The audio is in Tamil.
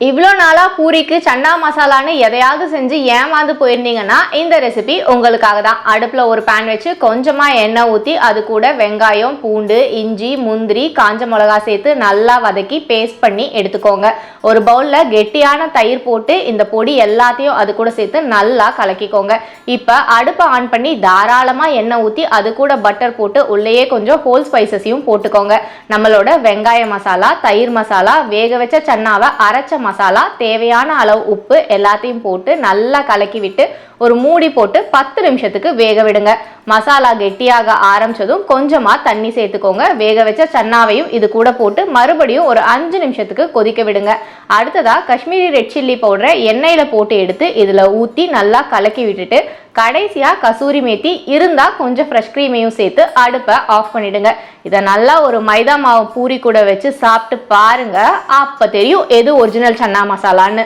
இவ்வளோ நாளாக பூரிக்கு சன்னா மசாலான்னு எதையாவது செஞ்சு ஏமாந்து போயிருந்தீங்கன்னா இந்த ரெசிபி உங்களுக்காக தான் அடுப்பில் ஒரு பேன் வச்சு கொஞ்சமாக எண்ணெய் ஊற்றி அது கூட வெங்காயம் பூண்டு இஞ்சி முந்திரி காஞ்ச மிளகா சேர்த்து நல்லா வதக்கி பேஸ்ட் பண்ணி எடுத்துக்கோங்க. ஒரு பவுலில் கெட்டியான தயிர் போட்டு இந்த பொடி எல்லாத்தையும் அது கூட சேர்த்து நல்லா கலக்கிக்கோங்க. இப்போ அடுப்பை ஆன் பண்ணி தாராளமாக எண்ணெய் ஊற்றி அது கூட பட்டர் போட்டு உள்ளேயே கொஞ்சம் ஹோல் ஸ்பைசஸையும் போட்டுக்கோங்க. நம்மளோட வெங்காய மசாலா தயிர் மசாலா வேக வச்ச சன்னாவை அரைச்ச மசாலா தேவையான அளவு உப்பு எல்லாத்தையும் போட்டு நல்லா கலக்கி விட்டு ஒரு மூடி போட்டு பத்து நிமிஷத்துக்கு வேக விடுங்க. மசாலா கெட்டியாக ஆரம்பிச்சதும் கொஞ்சமாக தண்ணி சேர்த்துக்கோங்க. வேக வச்ச சன்னாவையும் இது கூட போட்டு மறுபடியும் ஒரு அஞ்சு நிமிஷத்துக்கு கொதிக்க விடுங்க. அடுத்ததாக காஷ்மீரி ரெட் சில்லி பவுடரை எண்ணெயில் போட்டு எடுத்து இதில் ஊற்றி நல்லா கலக்கி விட்டுட்டு கடைசியாக கசூரி மேத்தி இருந்தால் கொஞ்சம் ஃப்ரெஷ் க்ரீமையும் சேர்த்து அடுப்பை ஆஃப் பண்ணிடுங்க. இதை நல்லா ஒரு மைதா மாவு பூரி கூட வச்சு சாப்பிட்டு பாருங்கள் அப்போ தெரியும் எது ஒரிஜினல் சன்னா மசாலான்னு